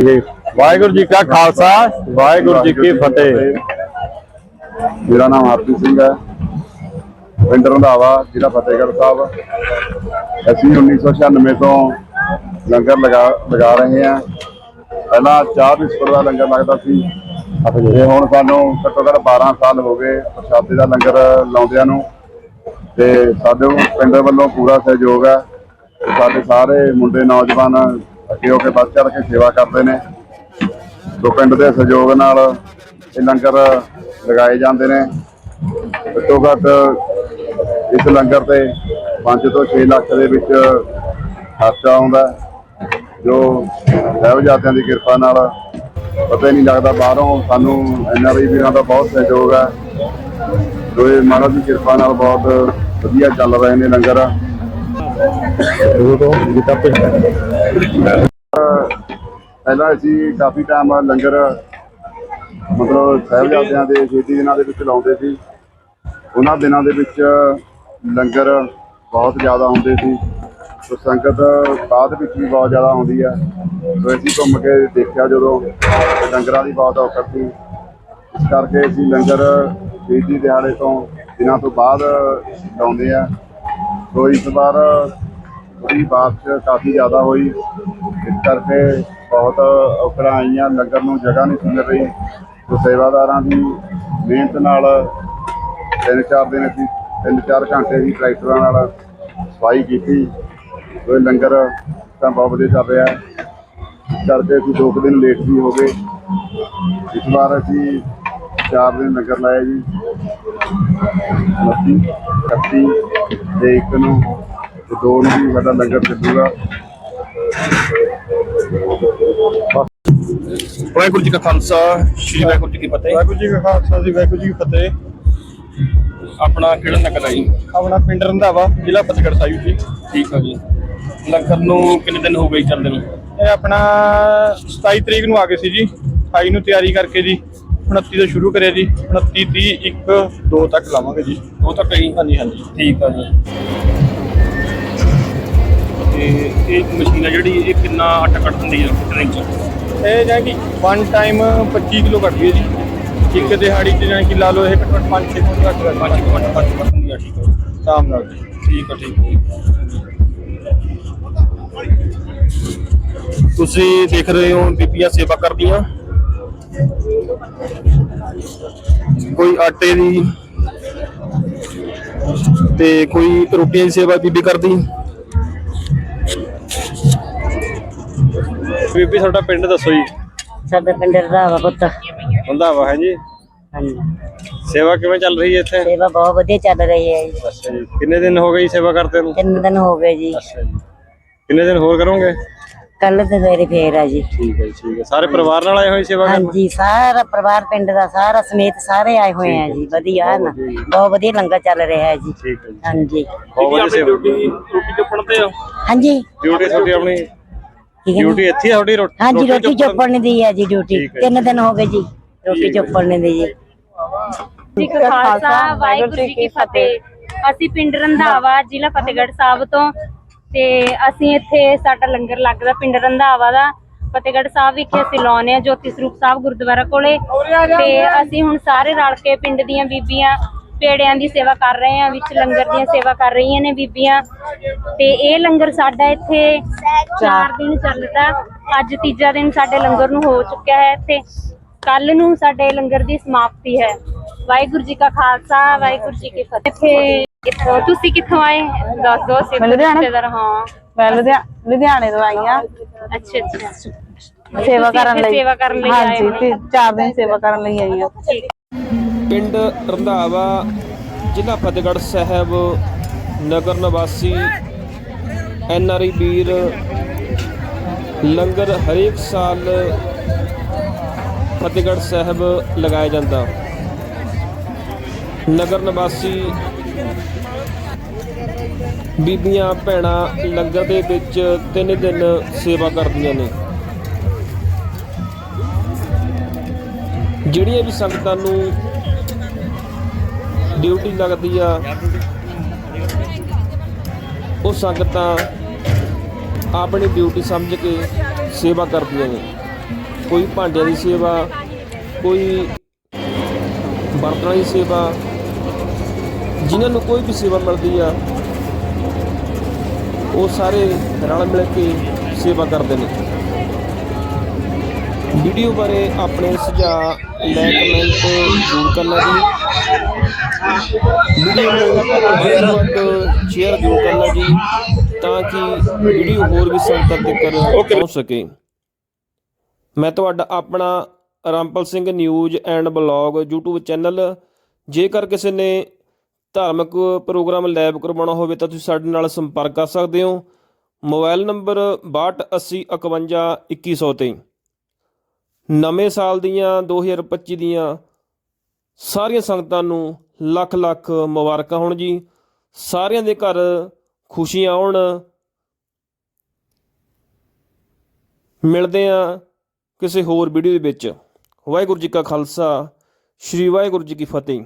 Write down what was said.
ਵਾਹਿਗੁਰੂ ਜੀ ਕਾ ਖਾਲਸਾ, ਵਾਹਿਗੁਰੂ ਜੀ ਕੀ ਫਤਿਹ। ਮੇਰਾ ਨਾਮ ਆਰਪੀ ਸਿੰਘ ਹੈ। ਪਿੰਡ ਰੰਧਾਵਾ, ਜ਼ਿਲ੍ਹਾ ਫਤਿਹਗੜ੍ਹ ਸਾਹਿਬ। ਅਸੀਂ 1996 ਤੋਂ ਲੰਗਰ ਲਗਾ ਲਗਾ ਰਹੇ ਹਾਂ। ਪਹਿਲਾਂ ਚਾਹ ਬਿਸਕੁਟ ਦਾ ਲੰਗਰ ਲੱਗਦਾ ਸੀ। ਤੇ ਹੁਣ ਸਾਨੂੰ ਘੱਟੋ ਘੱਟ 12 ਸਾਲ ਹੋ ਗਏ ਪ੍ਰਸ਼ਾਦੇ ਦਾ ਲੰਗਰ ਲਾਉਂਦਿਆਂ ਨੂੰ। ਤੇ ਸਾਡੇ ਪਿੰਡ ਵੱਲੋਂ ਪੂਰਾ ਸਹਿਯੋਗ ਹੈ। ਸਾਡੇ ਸਾਰੇ ਮੁੰਡੇ, ਨੌਜਵਾਨ ਅੱਗੇ ਹੋ ਕੇ ਵੱਧ ਚੜ ਕੇ ਸੇਵਾ ਕਰਦੇ ਨੇ। ਸੋ ਪਿੰਡ ਦੇ ਸਹਿਯੋਗ ਨਾਲ ਇਹ ਲੰਗਰ ਲਗਾਏ ਜਾਂਦੇ ਨੇ। ਘੱਟੋ ਘੱਟ ਇਸ ਲੰਗਰ ਤੇ 5 ਤੋਂ 6 ਲੱਖ ਦੇ ਵਿੱਚ ਖਰਚਾ ਆਉਂਦਾ ਜੋ ਸਾਹਿਬਜ਼ਾਦਿਆਂ ਦੀ ਕਿਰਪਾ ਨਾਲ ਪਤਾ ਹੀ ਨਹੀਂ ਲੱਗਦਾ ਬਾਹਰੋਂ ਸਾਨੂੰ ਐਨਆਰਆਈ ਵੀਰਾਂ ਦਾ ਬਹੁਤ ਸਹਿਯੋਗ ਹੈ। ਜੋ ਇਹ ਮਹਾਰਾਜ ਦੀ ਕਿਰਪਾ ਨਾਲ ਬਹੁਤ ਵਧੀਆ ਚੱਲ ਰਹੇ ਨੇ ਲੰਗਰ। ਪਹਿਲਾਂ ਅਸੀਂ ਕਾਫੀ ਟਾਈਮ ਲੰਗਰ, ਮਤਲਬ ਸਾਹਿਬਜ਼ਾਦਿਆਂ ਦੇ, ਸ਼ਹੀਦੀ ਦਿਨਾਂ ਦੇ ਵਿੱਚ ਲਾਉਂਦੇ ਸੀ। ਉਹਨਾਂ ਦਿਨਾਂ ਦੇ ਵਿੱਚ ਲੰਗਰ ਬਹੁਤ ਜ਼ਿਆਦਾ ਹੁੰਦੇ ਸੀ। ਸੋ ਸੰਗਤ ਬਾਅਦ ਵਿੱਚ ਵੀ ਬਹੁਤ ਜ਼ਿਆਦਾ ਆਉਂਦੀ ਹੈ। ਸੋ ਅਸੀਂ ਘੁੰਮ ਕੇ ਦੇਖਿਆ ਜਦੋਂ ਲੰਗਰਾਂ ਦੀ ਬਹੁਤ ਔਕੜ ਸੀ। ਇਸ ਕਰਕੇ ਅਸੀਂ ਲੰਗਰ ਸ਼ਹੀਦੀ ਦਿਹਾੜੇ ਤੋਂ, ਦਿਨਾਂ ਤੋਂ ਬਾਅਦ ਲਾਉਂਦੇ ਆ ਸੋ ਇਸ ਵਾਰ ਥੋੜੀ ਬਾਰਿਸ਼ ਕਾਫੀ ਜ਼ਿਆਦਾ ਹੋਈ। ਇਸ ਕਰਕੇ ਬਹੁਤ ਔਕੜਾਂ ਆਈਆਂ ਲੰਗਰ ਨੂੰ ਜਗ੍ਹਾ ਨਹੀਂ ਸੀ ਮਿਲ ਰਹੀ। ਸੋ ਸੇਵਾਦਾਰਾਂ ਦੀ ਮਿਹਨਤ ਨਾਲ ਤਿੰਨ ਚਾਰ ਦਿਨ ਅਸੀਂ ਤਿੰਨ ਚਾਰ ਘੰਟੇ ਦੀ ਟਰੈਕਟਰਾਂ ਨਾਲ ਸਫ਼ਾਈ ਕੀਤੀ। ਸੋ ਇਹ ਲੰਗਰ ਤਾਂ ਬਹੁਤ ਵਧੀਆ ਚੱਲ ਰਿਹਾ। ਹੈ ਇਸ ਕਰਕੇ ਅਸੀਂ ਦੋ ਕੁ ਦਿਨ ਲੇਟ ਵੀ ਹੋ ਗਏ। ਇਸ ਵਾਰ ਅਸੀਂ ਚਾਰ ਦਿਨ ਲੰਗਰ ਲਾਇਆ ਜੀ। 29 31 ਤੇ ਇੱਕ ਨੂੰ ਤੇ ਦੋ ਨੂੰ ਵੀ ਸਾਡਾ ਲੰਗਰ ਚੱਲੂਗਾ। ਵਾਹਿਗੁਰੂ ਜੀ ਕਾ ਖਾਲਸਾ ਸ੍ਰੀ ਵਾਹਿਗੁਰੂ ਜੀ ਕੀ ਫਤਿਹ। ਵਾਹਿਗੁਰੂ ਜੀ ਕਾ ਖਾਲਸਾ ਜੀ ਵਾਹਿਗੁਰੂ ਜੀ ਕੀ ਫਤਿਹ। ਆਪਣਾ ਕਿਹੜਾ ਨਗਰ ਹੈ ਜੀ? ਆਪਣਾ ਪਿੰਡ ਰੰਧਾਵਾ ਜ਼ਿਲ੍ਹਾ ਫਤਿਹਗੜ੍ਹ ਸਾਹਿਬ ਜੀ। ਠੀਕ ਹੈ ਜੀ। ਲੰਗਰ ਨੂੰ ਕਿੰਨੇ ਦਿਨ ਹੋ ਗਏ ਚੱਲਦੇ ਨੂੰ? ਇਹ ਆਪਣਾ 27 ਤਰੀਕ ਨੂੰ ਆ ਗਏ ਸੀ ਜੀ। 28 ਨੂੰ ਤਿਆਰੀ ਕਰਕੇ ਜੀ 29 ਤੋਂ ਸ਼ੁਰੂ ਕਰਿਆ ਜੀ। 29 30 1 2 ਤੱਕ ਲਾਵਾਂਗੇ ਜੀ। ਉਹ ਤਾਂ ਕਈ ਹਾਂਜੀ ਹਾਂਜੀ। ਠੀਕ ਆ ਜੀ। ਤੇ ਇਹ ਮਸ਼ੀਨ ਆ ਜਿਹੜੀ ਇਹ ਕਿੰਨਾ ਆਟਾ ਕੱਢ ਦਿੰਦੀ ਹੈ ਕਿੰਨੇ ਇੰਚ ਇਹ ਜਾਨੀ ਕਿ ਵਨ ਟਾਈਮ 25 ਕਿਲੋ ਕੱਢਦੀ ਹੈ ਜੀ। ਇੱਕ ਦਿਹਾੜੀ ਚ ਜਾਨੀ ਕਿ ਲਾ ਲਓ ਇਹ ਘੱਟੋ ਘੱਟ 5 6 ਕਿਲੋ ਕੱਢ ਪੰਜ ਦਿੰਦੀ ਕੁ ਮਿੰਟ ਕੱਢ ਦਿੰਦੀ ਆ ਠੀਕ ਆ ਸ਼ਾਮ ਨਾਲ ਜੀ। ਠੀਕ ਆ ਠੀਕ ਤੁਸੀਂ ਦੇਖ ਰਹੇ ਹੋ ਬੀਬੀਆਂ ਸੇਵਾ ਕਰਦੀਆਂ। ਕੋਈ ਆਟੇ ਦੀ ਤੇ ਕੋਈ ਰੋਟੀਆਂ ਦੀ ਸੇਵਾ ਬੀਬੀ ਕਰਦੀ। ਬੀਬੀ ਤੁਹਾਡਾ ਪਿੰਡ ਦੱਸੋ ਜੀ। ਸਾਡਾ ਪਿੰਡ ਰਧਾਵਾ ਪੁੱਤ। ਹੁੰਦਾ ਵਾ ਹੈ ਜੀ? ਹਾਂਜੀ। ਸੇਵਾ ਕਿਵੇਂ ਚੱਲ ਰਹੀ ਹੈ ਇੱਥੇ? ਸੇਵਾ ਬਹੁਤ ਵਧੀਆ ਚੱਲ ਰਹੀ ਹੈ ਜੀ। ਅੱਛਾ ਜੀ। ਕਿੰਨੇ ਦਿਨ ਹੋ ਗਏ ਜੀ ਸੇਵਾ ਕਰਦੇ ਨੂੰ? ਤਿੰਨ ਦਿਨ ਹੋ ਗਏ ਜੀ। ਅੱਛਾ ਜੀ। ਕਿੰਨੇ ਦਿਨ ਹੋਰ ਕਰੋਗੇ? ਕੱਲ ਤੇ ਮੇਰੀ ਫੇਰ ਆ ਜੀ। ਠੀਕ ਹੈ ਜੀ ਠੀਕ ਹੈ। ਸਾਰੇ ਪਰਿਵਾਰ ਨਾਲ ਆਏ ਹੋਏ ਸੇਵਾ ਕਰਨ? ਹਾਂਜੀ ਸਾਰਾ ਪਰਿਵਾਰ ਪਿੰਡ ਦਾ ਸਾਰਾ ਸਮੇਤ ਸਾਰੇ ਆਏ ਹੋਏ ਆ ਜੀ। ਵਧੀਆ ਨਾ। ਬਹੁਤ ਵਧੀਆ। ਲੰਗਰ ਚੱਲ ਰਿਹਾ ਹੈ ਜੀ। ਠੀਕ ਹੈ ਜੀ। ਹਾਂਜੀ। ਬਹੁਤ ਵਧੀਆ ਸੇਵਾ। ਡਿਊਟੀ ਤੇ ਆ ਹਾਂਜੀ। ਡਿਊਟੀ ਤੁਹਾਡੀ ਆਪਣੀ? ਠੀਕ ਹੈ ਡਿਊਟੀ? ਇੱਥੇ ਆ ਤੁਹਾਡੀ? ਰੋਟੀ ਹਾਂਜੀ ਰੋਟੀ ਚੋਪੜਨ ਦੀ ਹੈ ਜੀ ਡਿਊਟੀ। ਠੀਕ ਹੈ। ਤਿੰਨ ਦਿਨ ਹੋ ਗਏ ਜੀ ਰੋਟੀ ਚੋਪੜਨ ਦੀ ਜੀ। ਜੀ ਕਾ ਖਾਲਸਾ ਵਾਹਿਗੁਰੂ ਜੀ ਕੀ ਫਤਿਹ। ਅਸੀਂ ਪਿੰਡ ਰੰਧਾਵਾ ਜ਼ਿਲ੍ਹਾ ਫਤਿਹਗੜ੍ਹ ਸਾਹਿਬ ਤੋਂ ਤੇ ਅਸੀਂ ਇੱਥੇ ਸਾਡਾ ਲੰਗਰ ਲੱਗਦਾ ਪਿੰਡ ਰੰਧਾਵਾ ਦਾ। ਫਤਿਹਗੜ੍ਹ ਸਾਹਿਬ ਵਿਖੇ ਅਸੀਂ ਲਾਉਨੇ ਆ ਜੋਤੀ ਸਰੂਪ ਸਾਹਿਬ ਗੁਰਦੁਆਰਾ ਕੋਲੇ। ਤੇ ਅਸੀਂ ਹੁਣ ਸਾਰੇ ਰਲ ਕੇ ਪਿੰਡ ਦੀਆਂ ਬੀਬੀਆਂ ਪੇੜਿਆਂ ਦੀ ਸੇਵਾ ਕਰ ਰਹੇ ਆ ਵਿੱਚ ਲੰਗਰ ਦੀਆਂ ਸੇਵਾ ਕਰ ਰਹੀਆਂ ਨੇ ਬੀਬੀਆਂ। ਤੇ ਇਹ ਲੰਗਰ ਸਾਡਾ ਇੱਥੇ 4 ਦਿਨ ਚੱਲਦਾ। ਅੱਜ ਤੀਜਾ ਦਿਨ ਸਾਡੇ ਲੰਗਰ ਨੂੰ ਹੋ ਚੁੱਕਿਆ ਹੈ। ਇੱਥੇ ਕੱਲ ਨੂੰ ਸਾਡੇ ਲੰਗਰ ਦੀ ਸਮਾਪਤੀ ਹੈ। ਵਾਹਿਗੁਰੂ ਜੀ ਕਾ ਖਾਲਸਾ ਵਾਹਿਗੁਰੂ ਜੀ ਕੀ ਫਤਿਹ। ਇੱਥੇ ਕਿੱਥੋਂ ਤੁਸੀਂ ਕਿੱਥੋਂ ਆਏ? ਦੱਸ ਦੋ ਅਸੀਂ ਲੁਧਿਆਣਾ। ਰਿਸ਼ਤੇਦਾਰ ਹਾਂ। ਮੈਂ ਲੁਧਿਆ- ਲੁਧਿਆਣੇ ਤੋਂ ਆਈ ਆ ਅੱਛਾ ਅੱਛਾ। ਸੇਵਾ ਕਰਨ ਲਈ। ਸੇਵਾ ਕਰਨ ਲਈ ਆਏ ਹਾਂਜੀ ਹੋ। ਤੇ ਚਾਰ ਦਿਨ ਸੇਵਾ ਕਰਨ ਲਈ ਆਈ ਆ ਠੀਕ। ਪਿੰਡ ਰੰਧਾਵਾ, ਜ਼ਿਲ੍ਹਾ ਫਤਿਹਗੜ੍ਹ ਸਾਹਿਬ, ਨਗਰ ਨਿਵਾਸੀ ਐਨਆਰਆਈ ਵੀਰ, ਲੰਗਰ ਹਰੇਕ ਸਾਲ ਫਤਿਹਗੜ੍ਹ ਸਾਹਿਬ ਲਗਾਇਆ ਜਾਂਦਾ। ਨਗਰ ਨਿਵਾਸੀ ਬੀਬੀਆਂ ਭੈਣਾਂ ਲੰਗਰ ਦੇ ਵਿੱਚ ਤਿੰਨ ਦਿਨ ਸੇਵਾ ਕਰਦੀਆਂ ਨੇ। ਜਿਹੜੀਆਂ ਵੀ ਸੰਗਤਾਂ ਨੂੰ ਡਿਊਟੀ ਲੱਗਦੀ ਆ। ਉਹ ਸੰਗਤਾਂ ਆਪਣੀ ਡਿਊਟੀ ਸਮਝ ਕੇ ਸੇਵਾ ਕਰਦੀਆਂ ਨੇ। ਕੋਈ ਭਾਂਡਿਆਂ ਦੀ ਸੇਵਾ, ਕੋਈ ਬਰਤਨਾਂ ਦੀ ਸੇਵਾ, ਜਿਨ੍ਹਾਂ ਨੂੰ ਕੋਈ ਵੀ ਸੇਵਾ ਮਿਲਦੀ ਆ, ਉਹ ਸਾਰੇ ਰਲ ਮਿਲ ਕੇ ਸੇਵਾ ਕਰਦੇ ਨੇ। ਵੀਡੀਓ ਬਾਰੇ ਆਪਣੇ ਸੁਝਾਅ ਲੈ, ਕਮੈਂਟ ਜ਼ਰੂਰ ਕਰਨਾ ਜੀ। ਵੱਧ ਸ਼ੇਅਰ ਜ਼ਰੂਰ ਕਰਨਾ ਜੀ ਤਾਂ ਕਿ ਵੀਡੀਓ ਹੋਰ ਵੀ ਸੰਗਤਾਂ ਤੱਕ ਪਹੁੰਚ ਸਕੇ। ਮੈਂ ਤੁਹਾਡਾ ਆਪਣਾ Rampal Singh news and blog YouTube channel. ਜੇਕਰ ਕਿਸੇ ਨੇ ਧਾਰਮਿਕ ਪ੍ਰੋਗਰਾਮ ਲਾਈਵ ਕਰਵਾਉਣਾ ਹੋਵੇ ਤਾਂ ਤੁਸੀਂ ਸਾਡੇ ਨਾਲ ਸੰਪਰਕ ਕਰ ਸਕਦੇ ਹੋ। ਮੋਬਾਈਲ ਨੰਬਰ 6280512100 ਤੇ। ਨਵੇਂ ਸਾਲ ਦੀਆਂ 2025 ਦੀਆਂ ਸਾਰੀਆਂ ਸੰਗਤਾਂ ਨੂੰ ਲੱਖ ਲੱਖ ਮੁਬਾਰਕਾਂ ਹੋਣ ਜੀ। ਸਾਰਿਆਂ ਦੇ ਘਰ ਖੁਸ਼ੀਆਂ ਆਉਣ। ਮਿਲਦੇ ਆ ਕਿਸੇ ਹੋਰ ਵੀਡੀਓ ਦੇ ਵਿੱਚ। ਵਾਹਿਗੁਰੂ ਜੀ ਕਾ ਖਾਲਸਾ, ਸ੍ਰੀ ਵਾਹਿਗੁਰੂ ਜੀ ਕੀ ਫਤਿਹ।